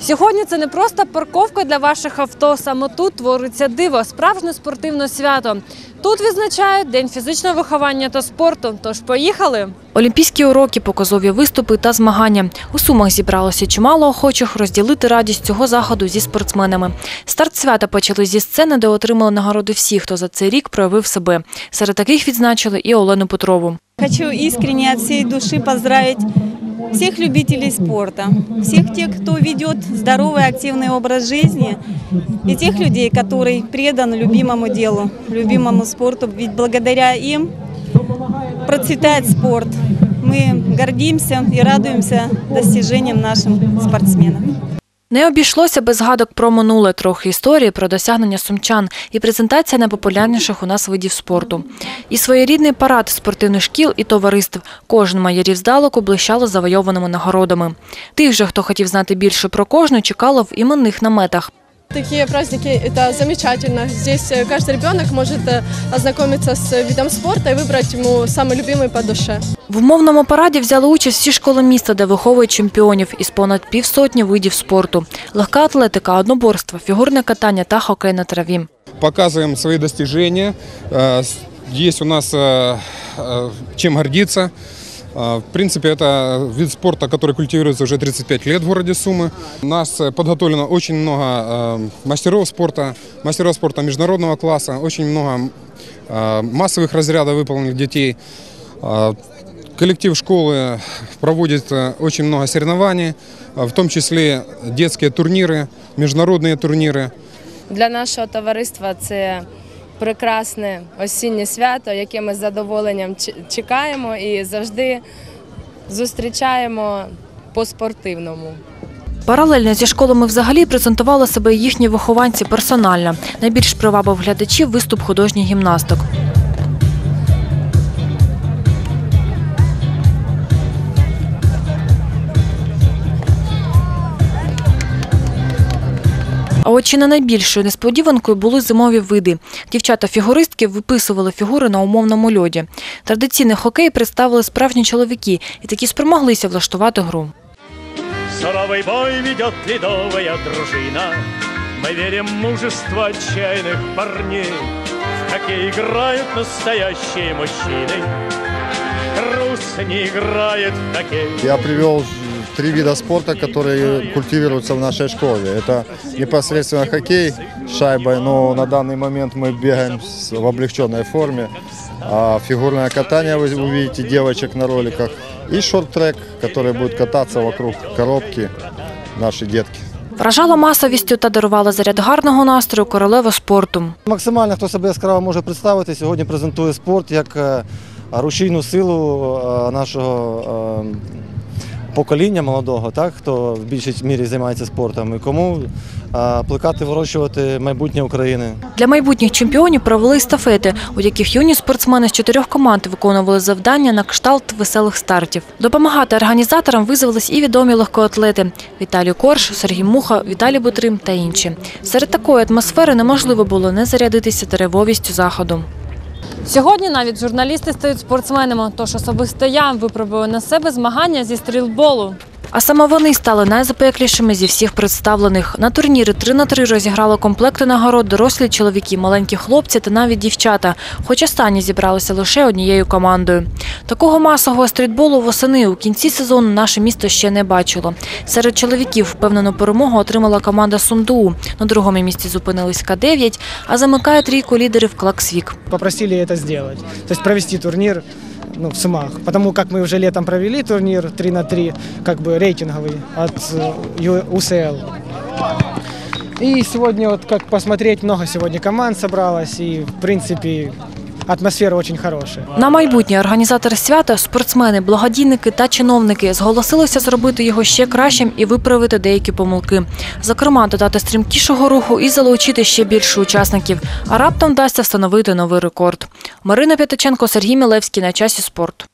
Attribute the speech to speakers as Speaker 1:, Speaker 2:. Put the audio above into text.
Speaker 1: Сьогодні це не просто парковка для ваших авто. Саме тут твориться диво, справжнє спортивне свято. Тут відзначають День фізичного виховання та спорту. Тож поїхали. Олімпійські уроки, показові виступи та змагання. У Сумах зібралося чимало охочих розділити радість цього заходу зі спортсменами. Старт свята почали зі сцени, де отримали нагороди всі, хто за цей рік проявив себе. Серед таких відзначили і Олену Петрову.
Speaker 2: Хочу искренне от всей души поздравить всех любителей спорта, всех тех, кто ведет здоровый активный образ жизни и тех людей, которые преданы любимому делу, любимому спорту. Ведь благодаря им процветает спорт. Мы гордимся и радуемся достижениям нашим спортсменам.
Speaker 1: Не обійшлося без згадок про минуле, трохи історії про досягнення сумчан і презентація найпопулярніших у нас видів спорту. І своєрідний парад спортивних шкіл і товариств. Кожен майорів здалеку блищало завойованими нагородами. Тих же, хто хотів знати більше про кожну, чекало в іменних наметах.
Speaker 3: Такие праздники – это замечательно. Здесь э, каждый ребенок может э, ознакомиться с видом спорта и выбрать ему самый любимый по душе.
Speaker 1: В умовному параді взяли участь всі школи міста, де виховують чемпіонів із понад півсотні видів спорту. Легка атлетика, одноборство, фігурне катання та хокей на траві.
Speaker 4: показываем свои достижения. Э, с- Есть у нас э, э, чем гордиться. Э, В принципе, это вид спорта, который культивируется уже 35 лет в городе Сумы. У нас э, подготовлено очень много э, мастеров спорта, мастеров спорта международного класса, очень много э, массовых разрядов выполненных детей. Э, Коллектив школы проводит э, очень много соревнований, э, в том числе детские турниры, международные турниры.
Speaker 5: Для нашого товариства це прекрасне осіннє свято, яке ми з задоволенням чекаємо і завжди зустрічаємо по-спортивному.
Speaker 1: Паралельно зі школами взагалі презентували себе їхні вихованці персонально. Найбільш привабив глядачів виступ художніх гімнасток. А от чи не найбільшою несподіванкою були зимові види. Дівчата-фігуристки виписували фігури на умовному льоді. Традиційний хокей представили справжні чоловіки і такі спромоглися влаштувати гру.
Speaker 6: Суровый бой ведет ледовая дружина. Мы верим в мужество отчаянных парней. В хоккей играют настоящие мужчины. Трус не играет в хоккей.
Speaker 7: Я привел три вида спорта, которые культивируются в нашей школе. Это непосредственно хоккей с шайбой, но на данный момент мы бегаем с- в облегченной форме. А фигурное катание вы увидите девочек на роликах. И шорт-трек, который будет кататься вокруг коробки наши детки.
Speaker 1: Вражала масовістю та дарувала заряд гарного настрою королева спорту.
Speaker 8: Максимально хто себе яскраво може представити, сьогодні презентує спорт як е, рушійну силу е, нашого е, покоління молодого, так, хто в більшій мірі займається спортом, і кому плекати, вирощувати майбутнє України.
Speaker 1: Для майбутніх чемпіонів провели естафети, у яких юні спортсмени з чотирьох команд виконували завдання на кшталт веселих стартів. Допомагати організаторам визвались і відомі легкоатлети – Віталій Корж, Сергій Муха, Віталій Бутрим та інші. Серед такої атмосфери неможливо було не зарядитися деревовістю заходу. Сьогодні навіть журналісти стають спортсменами, тож особисто я випробую на себе змагання зі стрілболу. А саме вони стали найзапеклішими зі всіх представлених. На турніри 3 на 3 розіграли комплекти нагород дорослі чоловіки, маленькі хлопці та навіть дівчата, хоч останні зібралися лише однією командою. Такого масового стрітболу восени у кінці сезону наше місто ще не бачило. Серед чоловіків впевнену перемогу отримала команда Сумду. На другому місці зупинились К-9, а замикає трійку лідерів Клаксвік.
Speaker 9: попросили это сделать. То есть провести турнир ну, в Сумах. Потому как мы уже летом провели турнир 3 на 3, как бы рейтинговый от э, УСЛ. И сегодня вот как посмотреть, много сегодня команд собралось, и в принципе атмосфера очень хорошая.
Speaker 1: На майбутнє організатори свята, спортсмени, благодійники та чиновники зголосилися зробити його ще кращим і виправити деякі помилки. Зокрема, додати стрімкішого руху і залучити ще більше учасників. А раптом вдасться встановити новий рекорд. Марина П'ятаченко, Сергій Мілевський на часі спорт.